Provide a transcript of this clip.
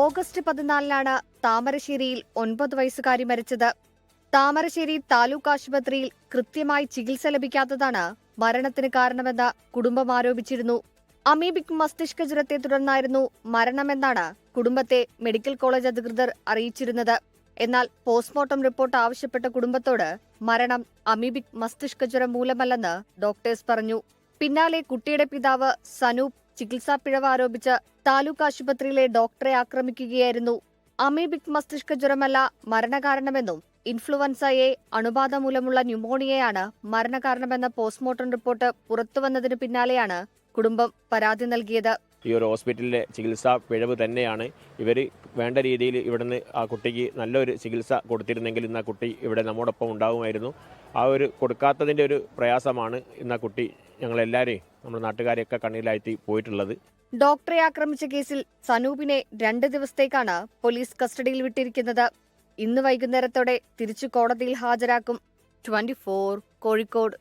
August പതിനാലിനാണ് താമരശ്ശേരിയിൽ ഒൻപത് വയസ്സുകാരി മരിച്ചത്. താമരശ്ശേരി താലൂക്ക് ആശുപത്രിയിൽ കൃത്യമായി ചികിത്സ ലഭിക്കാത്തതാണ് മരണത്തിന് കാരണമെന്ന് കുടുംബം ആരോപിച്ചിരുന്നു. അമീബിക് മസ്തിഷ്ക ജ്വരത്തെ തുടർന്നായിരുന്നു മരണമെന്നാണ് കുടുംബത്തെ മെഡിക്കൽ കോളേജ് അധികൃതർ അറിയിച്ചിരുന്നത്. എന്നാൽ പോസ്റ്റ്മോർട്ടം റിപ്പോർട്ട് ആവശ്യപ്പെട്ട കുടുംബത്തോട് മരണം അമീബിക് മസ്തിഷ്ക ജ്വരം മൂലമല്ലെന്ന് ഡോക്ടേഴ്സ് പറഞ്ഞു. പിന്നാലെ കുട്ടിയുടെ പിതാവ് സനൂപ് ചികിത്സാ പിഴവ് ആരോപിച്ച് താലൂക്ക് ആശുപത്രിയിലെ ഡോക്ടറെ ആക്രമിക്കുകയായിരുന്നു. അമീബിക് മസ്തിഷ്ക ജ്വരമല്ല മരണകാരണമെന്നും ഇൻഫ്ലുവൻസ എ അണുബാധ മൂലമുള്ള ന്യൂമോണിയയാണ് മരണകാരണമെന്ന പോസ്റ്റ്മോർട്ടം റിപ്പോർട്ട് പുറത്തുവന്നതിനു പിന്നാലെയാണ് കുടുംബം പരാതി നൽകിയത്. ഈ ഒരു ഹോസ്പിറ്റലിലെ ചികിത്സാ പിഴവ് തന്നെയാണ്. ഇവർ വേണ്ട രീതിയിൽ ഇവിടുന്ന് ആ കുട്ടിക്ക് നല്ലൊരു ചികിത്സ കൊടുത്തിരുന്നെങ്കിൽ ഇന്ന് ആ കുട്ടി ഇവിടെ നമ്മോടൊപ്പം ഉണ്ടാകുമായിരുന്നു ആ ഒരു കൊടുക്കാത്തതിന്റെ ഒരു പ്രയാസമാണ് ഇന്ന് ആ കുട്ടി ഞങ്ങളെല്ലാവരെയും നമ്മുടെ നാട്ടുകാരെയൊക്കെ കണ്ണീരിലാഴ്ത്തി പോയിട്ടുള്ളത്. ഡോക്ടറെ ആക്രമിച്ച കേസിൽ സനൂപിനെ രണ്ട് ദിവസത്തേക്കാണ് പോലീസ് കസ്റ്റഡിയിൽ വിട്ടിരിക്കുന്നത്. ഇന്ന് വൈകുന്നേരത്തോടെ തിരിച്ചു കോടതിയിൽ ഹാജരാക്കും. ട്വന്റി കോഴിക്കോട്.